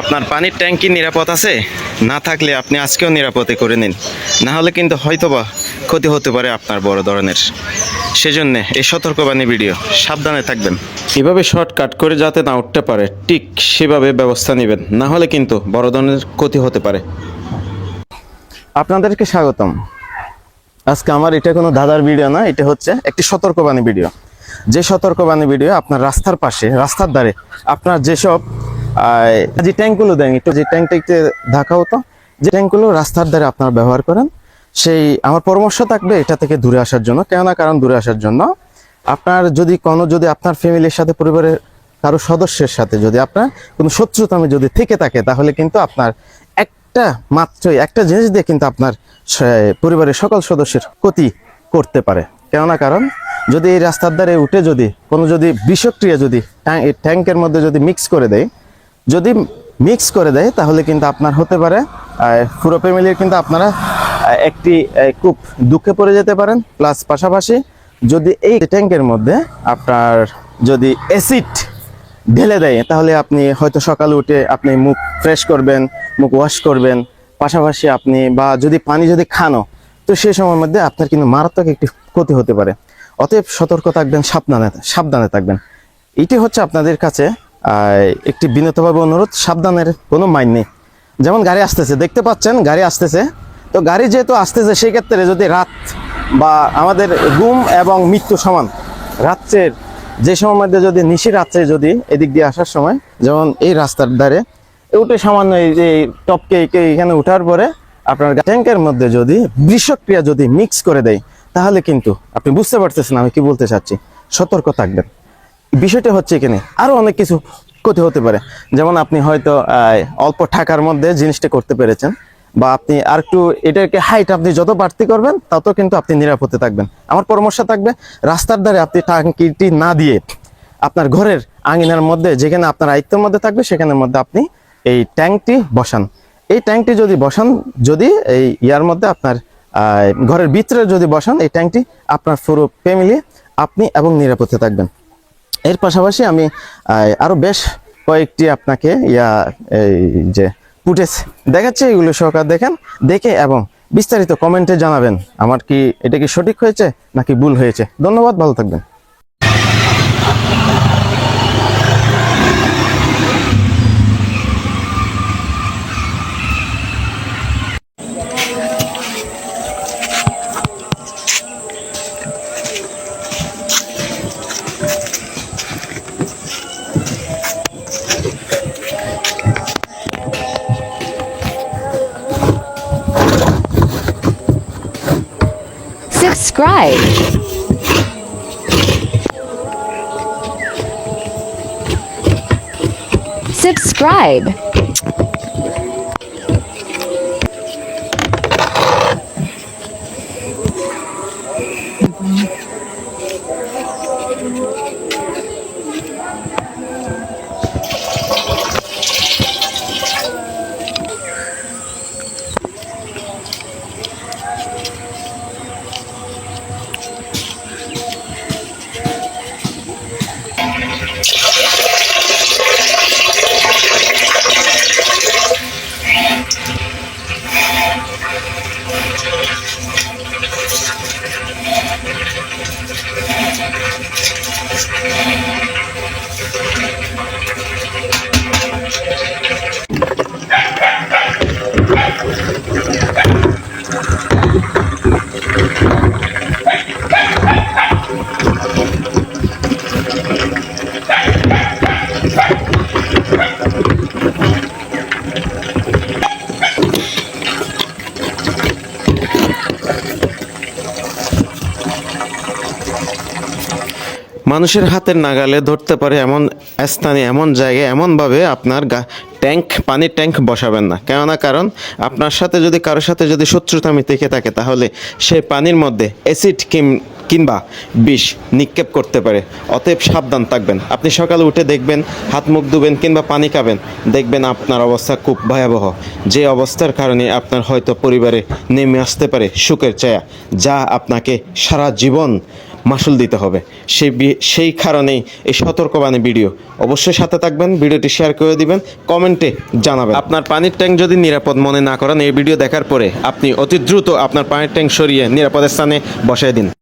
আপনার পানির ট্যাঙ্কি নিরাপদ আছে? না থাকলে আপনি আজকেও নিরাপদে করে নিন। না হলে কিন্তু হয়তোবা ক্ষতি হতে পারে আপনার বড় ধরনের। সেজন্য এই সতর্কবাণী ভিডিও সাবধানে থাকবেন। এভাবে শর্টকাট করে যাতে না উঠতে পারে, ঠিক সেভাবে ব্যবস্থা নেবেন। না হলে কিন্তু বড় ধরনের ক্ষতি হতে পারে। আপনাদেরকে স্বাগতম। আজকে আমার এটা কোনো দাদার ভিডিও না, এটা হচ্ছে একটি সতর্কবাণী ভিডিও। যে সতর্কবাণী ভিডিও আপনার রাস্তার পাশে, রাস্তার ধারে আপনার যেসব আহ, যে ট্যাঙ্কগুলো দেন একটু যে ট্যাঙ্কটা একটু ঢাকা হতো যে ট্যাঙ্কগুলো রাস্তার ধারে আপনারা ব্যবহার করেন সেই আমার পরামর্শ থাকবে এটা থেকে দূরে আসার জন্য। কেন না কারণ দূরে আসার জন্য আপনার যদি কোনো যদি আপনার ফ্যামিলির সাথে পরিবারের কারও সদস্যের সাথে যদি আপনার কোনো শত্রুতামি যদি থেকে থাকে তাহলে কিন্তু আপনার একটা মাত্রই একটা জিনিস দিয়ে কিন্তু আপনার পরিবারের সকল সদস্যের ক্ষতি করতে পারে। কেননা কারণ যদি এই রাস্তার ধারে উঠে যদি কোনো যদি বিষক্রিয়া যদি ট্যাঙ্কের মধ্যে যদি মিক্স করে দেয় যদি মিক্স করে দেয়, তাহলে কিন্তু আপনার হতে পারে পুরো ফ্যামিলির কিন্তু আপনারা একটি খুব দুঃখে পড়ে যেতে পারেন প্লাস পাশাপাশি যদি এই ট্যাঙ্কের মধ্যে আপনার যদি অ্যাসিড ঢেলে দেয়, তাহলে আপনি হয়তো সকালে উঠে আপনি মুখ ফ্রেশ করবেন, মুখ ওয়াশ করবেন, পাশাপাশি আপনি বা যদি পানি যদি খানো তো সেই সময়ের মধ্যে আপনার কিন্তু মারাত্মক একটি ক্ষতি হতে পারে। অতএব সতর্ক থাকবেন, সাবধানে সাবধানে থাকবেন। এটি হচ্ছে আপনাদের কাছে একটি বিনীতভাবে অনুরোধ, সাবধানের কোনো মাইন নেই। যেমন গাড়ি আসতেছে, দেখতে পাচ্ছেন গাড়ি আসতেছে। তো গাড়ি যেহেতু আসতেছে, সেই ক্ষেত্রে যদি রাত বা আমাদের গুম এবং মৃত্যু সমান, রাত্রের যে সময় মধ্যে যদি নিশি রাত্রে যদি এদিক দিয়ে আসার সময়, যেমন এই রাস্তার ধারে উঠে সামান্য এই যে টপকে এখানে উঠার পরে আপনার ট্যাঙ্কের মধ্যে যদি বিষক্রিয়া যদি মিক্স করে দেয়, তাহলে কিন্তু আপনি বুঝতে পারতেছেন আমি কি বলতে চাচ্ছি। সতর্ক থাকবেন। বিষয়টা হচ্ছে এখানে আরও অনেক কিছু ক্ষতি হতে পারে। যেমন আপনি হয়তো অল্প টাকার মধ্যে জিনিসটা করতে পেরেছেন বা আপনি আর একটু এটাকে হাইট আপনি যত বাড়তি করবেন, তত কিন্তু আপনি নিরাপদে থাকবেন। আমার পরামর্শ থাকবে, রাস্তার ধারে আপনি টাঙ্কিটি না দিয়ে আপনার ঘরের আঙিনার মধ্যে, যেখানে আপনার আয়ত্তের মধ্যে থাকবে, সেখানের মধ্যে আপনি এই ট্যাঙ্কটি বসান। এই ট্যাঙ্কটি যদি বসান, যদি এই ইয়ার মধ্যে আপনার ঘরের ভিতরে যদি বসান, এই ট্যাঙ্কটি আপনার পুরো ফ্যামিলি আপনি এবং নিরাপদে থাকবেন। এর পাশাপাশি আমি আরও বেশ কয়েকটি আপনাকে ইয়া, এই যে ফুটেজ দেখাচ্ছি, এগুলো সহকার দেখেন, দেখে এবং বিস্তারিত কমেন্টে জানাবেন। আমার কি, এটা কি সঠিক হয়েছে নাকি ভুল হয়েছে? ধন্যবাদ, ভালো থাকবেন। Subscribe. Subscribe. よろしくお願いします。মানুষের হাতের নাগালে ধরতে পারে এমন স্থানে, এমন জায়গায়, এমনভাবে আপনার গা, ট্যাঙ্ক, পানির ট্যাঙ্ক বসাবেন না। কেননা কারণ আপনার সাথে যদি, কারোর সাথে যদি শত্রুতামি থেকে থাকে, তাহলে সেই পানির মধ্যে অ্যাসিড কিম, কিংবা বিষ নিক্ষেপ করতে পারে। অতএব সাবধান থাকবেন। আপনি সকালে উঠে দেখবেন, হাত মুখ ধুবেন, কিংবা পানি খাবেন। দেখবেন আপনার অবস্থা খুব ভয়াবহ। যে অবস্থার কারণে আপনার হয়তো পরিবারে নেমে আসতে পারে সুখের ছায়া, যা আপনাকে সারা জীবন মাসুল দিতে হবে। সেই সেই কারণেই এই সতর্কবাণী ভিডিও। অবশ্যই সাথে থাকবেন, ভিডিওটি শেয়ার করে দিবেন, কমেন্টে জানাবেন। আপনার পানির ট্যাঙ্ক যদি নিরাপদ মনে না করেন, এই ভিডিও দেখার পরে আপনি অতি দ্রুত আপনার পানির ট্যাঙ্ক সরিয়ে নিরাপদ স্থানে বসায় দিন।